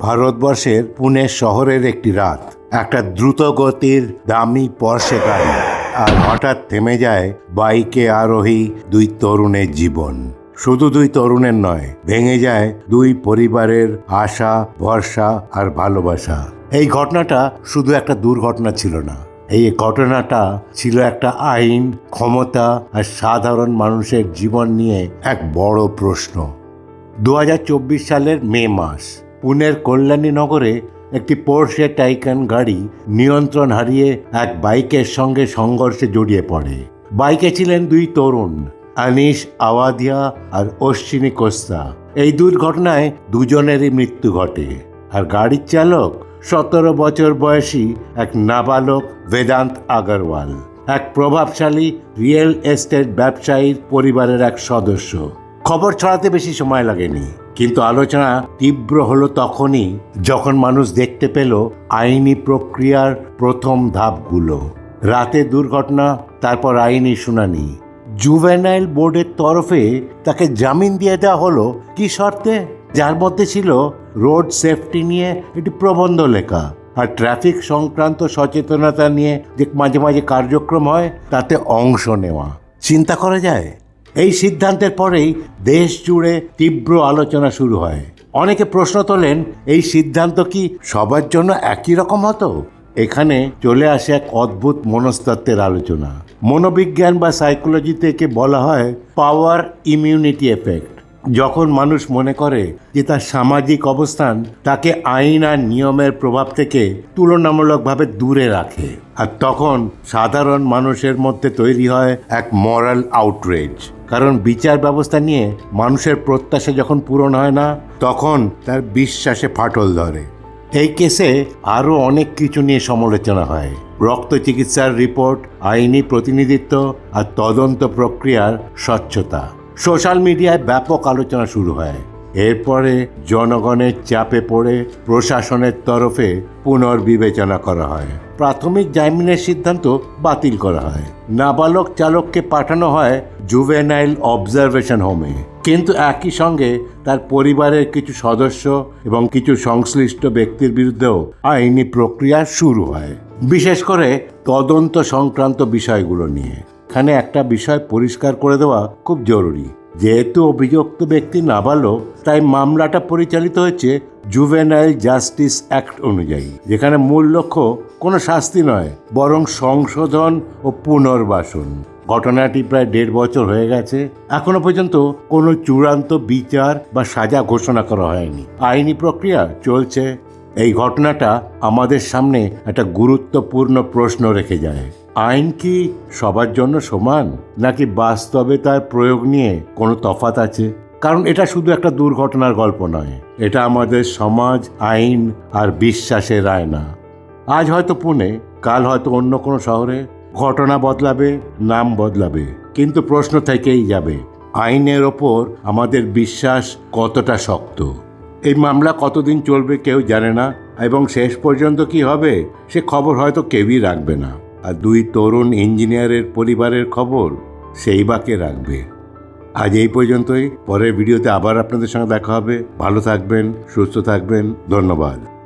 ভারতবর্ষের পুনে শহরের একটি রাত। একটা দ্রুত গতির দামি পর্শে গাড়ি। আর হঠাৎ থেমে যায় বাইকে আরোহী দুই তরুণের জীবন। শুধু দুই তরুণের নয়, ভেঙে যায় দুই পরিবারের আশা, ভরসা আর ভালোবাসা। এই ঘটনাটা শুধু একটা দুর্ঘটনা ছিল না। এই ঘটনাটা ছিল একটা আইন, ক্ষমতা আর সাধারণ মানুষের জীবন নিয়ে এক বড় প্রশ্ন। দু হাজার চব্বিশ সালের মে মাস পুনের কল্যাণী নগরে একটি পোর্শে টাইকান গাড়ি নিয়ন্ত্রণ হারিয়ে এক বাইকের সঙ্গে সংঘর্ষে জড়িয়ে পড়ে। বাইকে ছিলেন দুই তরুণ, আনিস আওয়াদিয়া আর অশ্বিনী কোস্তা। এই দুর্ঘটনায় দুজনেরই মৃত্যু ঘটে আর গাড়ির চালক, সতেরো বছর বয়সী এক নাবালক বেদান্ত আগরওয়াল, এক প্রভাবশালী রিয়েল এস্টেট ব্যবসায়ীর পরিবারের এক সদস্য। খবর ছড়াতে বেশি সময় লাগেনি। কিন্তু আলোচনা তীব্র হলো তখনই যখন মানুষ দেখতে পেল আইনি প্রক্রিয়ার প্রথম ধাপগুলো। রাতে দুর্ঘটনা, তারপর আইনি শুনানি। জুভেনাইল বোর্ডের তরফে তাকে জামিন দিয়ে দেওয়া হলো কি শর্তে? যার মধ্যে ছিল রোড সেফটি নিয়ে একটি প্রবন্ধ লেখা আর ট্রাফিক সংক্রান্ত সচেতনতা নিয়ে যে মাঝে মাঝে কার্যক্রম হয়, তাতে অংশ নেওয়া। চিন্তা করা যায় এই সিদ্ধান্তের পরেই দেশ জুড়ে তীব্র আলোচনা শুরু হয়। অনেকে প্রশ্ন তোলেন, এই সিদ্ধান্ত কি সবার জন্য একই রকম হতো? এখানে চলে আসে এক অদ্ভুত মনস্তত্ত্বের আলোচনা। মনোবিজ্ঞান বা সাইকোলজিতে একে বলা হয় পাওয়ার ইমিউনিটি এফেক্ট যখন মানুষ মনে করে যে তার সামাজিক অবস্থান তাকে আইন আর নিয়মের প্রভাব থেকে তুলনামূলকভাবে দূরে রাখে, আর তখন সাধারণ মানুষের মধ্যে তৈরি হয় এক মরাল আউটরেজ কারণ বিচার ব্যবস্থা নিয়ে মানুষের প্রত্যাশা যখন পূরণ হয় না, তখন তার বিশ্বাসে ফাটল ধরে। এই কেসে আরও অনেক কিছু নিয়ে সমালোচনা হয়। রক্ত চিকিৎসার রিপোর্ট, আইনি প্রতিনিধিত্ব আর তদন্ত প্রক্রিয়ার স্বচ্ছতা। সোশ্যাল মিডিয়ায় ব্যাপক আলোচনা শুরু হয়। এরপরে জনগণের চাপে পড়ে প্রশাসনের তরফে পুনর্বিবেচনা করা হয়। প্রাথমিক জামিনের সিদ্ধান্ত বাতিল করা হয়। নাবালক চালককে পাঠানো হয় জুভেনাইল অবজারভেশন হোমে। কিন্তু একই সঙ্গে তার পরিবারের কিছু সদস্য এবং কিছু সংশ্লিষ্ট ব্যক্তির বিরুদ্ধেও আইনি প্রক্রিয়া শুরু হয়। বিশেষ করে তদন্ত সংক্রান্ত বিষয়গুলো নিয়ে। এখানে একটা বিষয় পরিষ্কার করে দেওয়া খুব জরুরি। যেহেতু অভিযুক্ত ব্যক্তি নাবালক, তাই মামলাটা পরিচালিত হয়েছে জুভেনাইল জাস্টিস অ্যাক্ট অনুযায়ী, যেখানে মূল লক্ষ্য কোনো শাস্তি নয়, বরং সংশোধন ও পুনর্বাসন। ঘটনাটি প্রায় দেড় বছর হয়ে গেছে। এখনও পর্যন্ত কোনো চূড়ান্ত বিচার বা সাজা ঘোষণা করা হয়নি। আইনি প্রক্রিয়া চলছে। এই ঘটনাটা আমাদের সামনে একটা গুরুত্বপূর্ণ প্রশ্ন রেখে যায়। আইন কি সবার জন্য সমান? নাকি বাস্তবে তার প্রয়োগ নিয়ে কোনো তফাত আছে? কারণ এটা শুধু একটা দুর্ঘটনার গল্প নয়। এটা আমাদের সমাজ, আইন আর বিশ্বাসের আয়না। আজ হয়তো পুনে, কাল হয়তো অন্য কোনো শহরে। ঘটনা বদলাবে, নাম বদলাবে। কিন্তু প্রশ্ন থেকেই যাবে, আইনের ওপর আমাদের বিশ্বাস কতটা শক্ত? এই মামলা কতদিন চলবে কেউ জানে না, এবং শেষ পর্যন্ত কি হবে, সে খবর হয়তো কেউই রাখবে না। আর দুই তরুণ ইঞ্জিনিয়ারের পরিবারের খবর সেই বাকে রাখবে। আজ এই পর্যন্তই। পরের ভিডিওতে আবার আপনাদের সঙ্গে দেখা হবে। ভালো থাকবেন, সুস্থ থাকবেন। ধন্যবাদ।